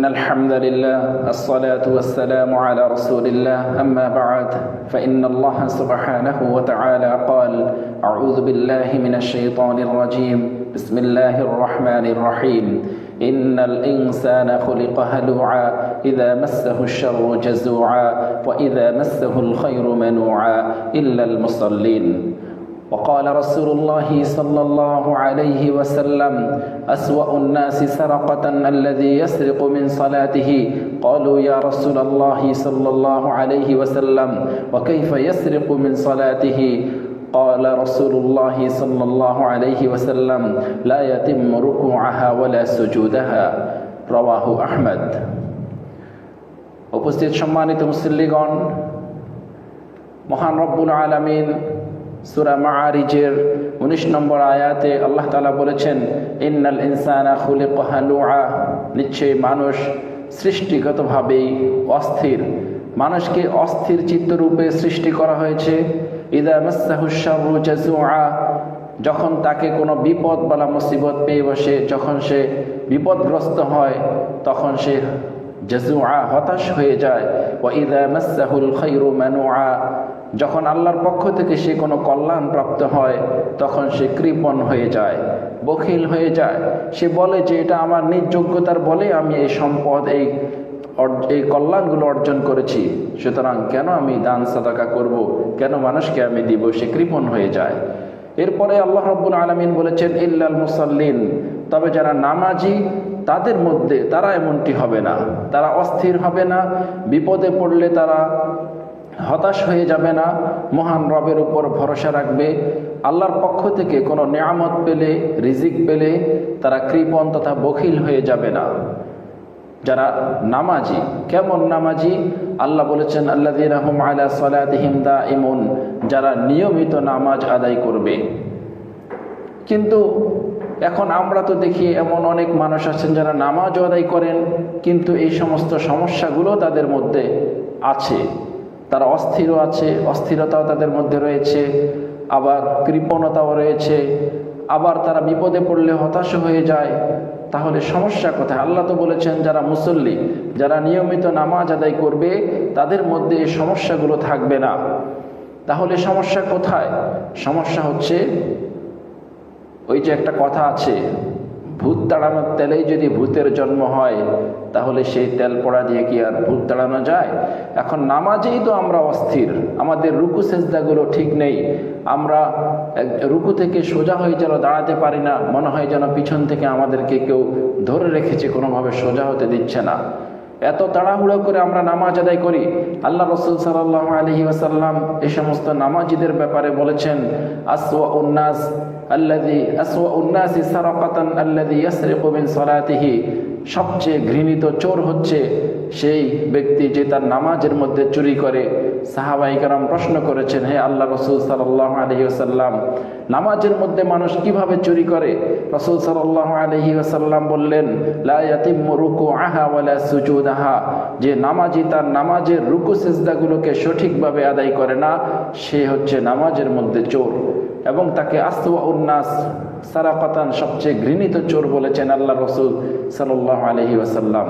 إن الحمد لله الصلاة والسلام على رسول الله أما بعد فإن الله سبحانه وتعالى قال أعوذ بالله من الشيطان الرجيم بسم الله الرحمن الرحيم. إن الإنسان خلق هلوعا إذا مسه الشر جزوعا وإذا مسه الخير منوعا إلا المصلين. وقال رسول الله صلى الله عليه وسلم أسوأ الناس سرقة الذي يسرق من صلاته قالوا يا رسول الله صلى الله عليه وسلم وكيف يسرق من صلاته قال رسول الله صلى الله عليه وسلم لا يتم ركوعها ولا سجودها رواه أحمد উপস্থিত সম্মানিত মুসল্লিগণ মহান রব্বুল আলমিন সুরা মাআরিজের উনিশ নম্বর আয়াতে আল্লাহ তালা বলেছেন, ইন্নাল ইনসানা খুলে কহালুয়া নিশ্চয়ই মানুষ সৃষ্টিগতভাবেই অস্থির। মানুষকে অস্থির চিত্তরূপে সৃষ্টি করা হয়েছে। ইদা যখন তাকে কোনো বিপদ বলা মুসিবত পেয়ে বসে, যখন সে বিপদগ্রস্ত হয়, তখন সে জাজুআ হতাশ হয়ে যায়। যখন আল্লাহর পক্ষ থেকে সে কোনো কল্যাণ প্রাপ্ত হয়, তখন সে কৃপণ হয়ে যায়, বখিল হয়ে যায়। সে বলে যে, এটা আমার নিজ যোগ্যতার বলে আমি এই সম্পদ, এই এই কল্যাণগুলো অর্জন করেছি। সুতরাং কেন আমি দান সাদাকা করব? কেন মানুষকে আমি দিব? সে কৃপণ হয়ে যায়। এরপরে আল্লাহ রব্বুল আলমিন বলেছেন, ইল্লাল মুসাল্লিন। তবে যারা নামাজি তাদের মধ্যে তারা এমনটি হবে না। তারা অস্থির হবে না, বিপদে পড়লে তারা হতাশ হয়ে যাবে না, মহান রবের উপর ভরসা রাখবে। আল্লাহর পক্ষ থেকে কোনো নিয়ামত পেলে, রিজিক পেলে তারা কৃপণ তথা বখিল হয়ে যাবে না। যারা নামাজি, কেমন নামাজি? আল্লাহ বলেছেন আল্লাহ রহম আলা সালাদিহিম দা ইমন যারা নিয়মিত নামাজ আদায় করবে। কিন্তু এখন আমরা তো দেখি এমন অনেক মানুষ আছেন যারা নামাজ আদায় করেন, কিন্তু এই সমস্ত সমস্যাগুলো তাদের মধ্যে আছে। তারা অস্থিরও আছে, অস্থিরতাও তাদের মধ্যে রয়েছে, আবার কৃপণতাও রয়েছে। আবার তারা বিপদে পড়লে হতাশ হয়ে যায়। তাহলে সমস্যা কোথায়? আল্লাহ তো বলেছেন, যারা মুসল্লি, যারা নিয়মিত নামাজ আদায় করবে, তাদের মধ্যে এই সমস্যাগুলো থাকবে না। তাহলে সমস্যা কোথায়? সমস্যা হচ্ছে ওই যে একটা কথা আছে, ভূত তাড়ানোর তেলেই যদি ভূতের জন্ম হয়, তাহলে সেই তেল পড়া দিয়ে কি আর ভূত তাড়ানো যায়? এখন নামাজেই তো আমরা অস্থির, আমাদের রুকু সেজদাগুলো ঠিক নেই, আমরা রুকু থেকে সোজা হয়ে যেন দাঁড়াতে পারি না, মনে হয় যেন পিছন থেকে আমাদেরকে কেউ ধরে রেখেছে, কোনোভাবে সোজা হতে দিচ্ছে না। এত তাড়াহুড়ো করে আমরা নামাজ আদায় করি। আল্লাহ রসুল সাল্লাহ আলহি আসাল্লাম এই সমস্ত নামাজিদের ব্যাপারে বলেছেন আসওয়া উন্নাস আল্লাদি আসওয়া উন্নাসি সারাকাতান আল্লাদি ইয়াসরিকু মিন সালাতিহি। সবচেয়ে ঘৃণিত চোর হচ্ছে সেই ব্যক্তি যে তার নামাজের মধ্যে চুরি করে। সাহাবাইকারাম প্রশ্ন করেছেন, হে আল্লাহ রসুল সাল্লাহ আলহি আসাল্লাম নামাজের মধ্যে মানুষ কীভাবে চুরি করে? রসুল সাল্লাহ আলহি আসাল্লাম বললেন রুকু আহা ওয়ালা সুজুদ আহা যে নামাজি তার নামাজের রুকু সেজদাগুলোকে সঠিকভাবে আদায় করে না, সে হচ্ছে নামাজের মধ্যে চোর এবং তাকে আস্তওয়া উন্নাস সারাকাতান সবচেয়ে ঘৃণিত চোর বলেছেন আল্লাহ রসুল সাল্লাহ আলহি ওয়াসাল্লাম।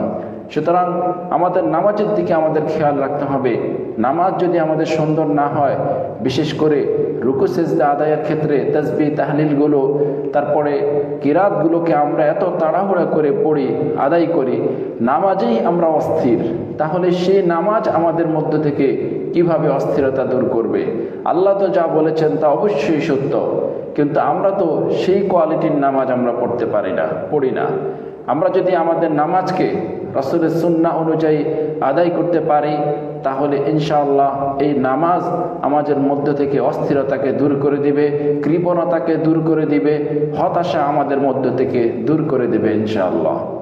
সুতরাং আমাদের নামাজের দিকে আমাদের খেয়াল রাখতে হবে। নামাজ যদি আমাদের সুন্দর না হয়, বিশেষ করে রুকু, সেজদা আদায়ের ক্ষেত্রে তসবি তাহলিলগুলো, তারপরে কিরাতগুলোকে আমরা এত তাড়াহুড়া করে পড়ি, আদায় করি, নামাজেই আমরা অস্থির। তাহলে সেই নামাজ আমাদের মধ্য থেকে কীভাবে অস্থিরতা দূর করবে? আল্লাহ তো যা বলেছেন তা অবশ্যই সত্য। কিন্তু আমরা তো সেই কোয়ালিটির নামাজ আমরা পড়তে পারি না, পড়ি না। আমরা যদি আমাদের নামাজকে রসুলের সুন্না অনুযায়ী আদায় করতে পারি, তাহলে ইনশাআল্লাহ এই নামাজ আমাদের মধ্য থেকে অস্থিরতাকে দূর করে দিবে, কৃপণতাকে দূর করে দিবে, হতাশা আমাদের মধ্য থেকে দূর করে দেবে ইনশাআল্লাহ।